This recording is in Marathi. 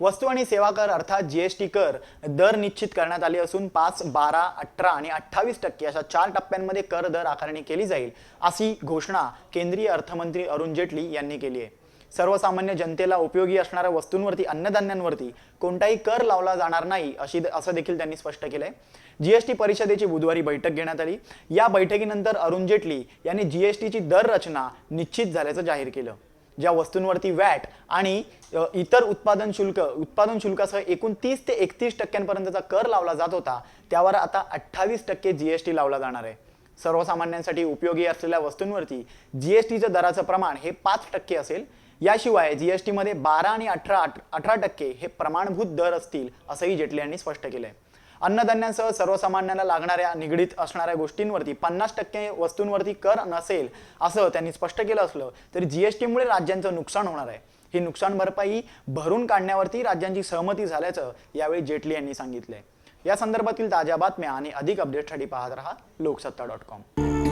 वस्तू आणि सेवा कर अर्थात जीएसटी कर दर निश्चित करण्यात आले असून पाच बारा अठरा आणि अठ्ठावीस टक्के अशा चार टप्प्यांमध्ये कर दर आकारणी केली जाईल अशी घोषणा केंद्रीय अर्थमंत्री अरुण जेटली यांनी केली आहे. सर्वसामान्य जनतेला उपयोगी असणाऱ्या वस्तूंवरती अन्नधान्यांवरती कोणताही कर लावला जाणार नाही अशी असं देखील त्यांनी स्पष्ट केलंय. जीएसटी परिषदेची बुधवारी बैठक घेण्यात आली. या बैठकीनंतर अरुण जेटली यांनी जीएसटीची दर रचना निश्चित झाल्याचं जाहीर केलं. ज्या वस्तूंवरती वॅट आणि इतर उत्पादन शुल्क उत्पादन शुल्कासह एकूण तीस ते एकतीस टक्क्यांपर्यंतचा कर लावला जात होता त्यावर आता अठ्ठावीस टक्के जीएसटी लावला जाणार आहे. सर्वसामान्यांसाठी उपयोगी असलेल्या वस्तूंवरती जीएसटीचं दराचं प्रमाण हे पाच टक्के असेल. याशिवाय जीएसटी मध्ये बारा आणि अठरा अठरा टक्के हे प्रमाणभूत दर असतील असंही जेटली यांनी स्पष्ट केलंय. अन्नधान्यांसह सर्वसामान्यांना लागणाऱ्या निगडीत असणाऱ्या गोष्टींवरती पन्नास टक्के वस्तूंवरती कर नसेल असं त्यांनी स्पष्ट केलं असलं तरी जीएसटीमुळे राज्यांचं नुकसान होणार आहे. ही नुकसान भरपाई भरून काढण्यावरती राज्यांची सहमती झाल्याचं यावेळी जेटली यांनी सांगितलंय. या संदर्भातील ताज्या बातम्या आणि अधिक अपडेटसाठी पाहत रहा लोकसत्ता डॉट कॉम.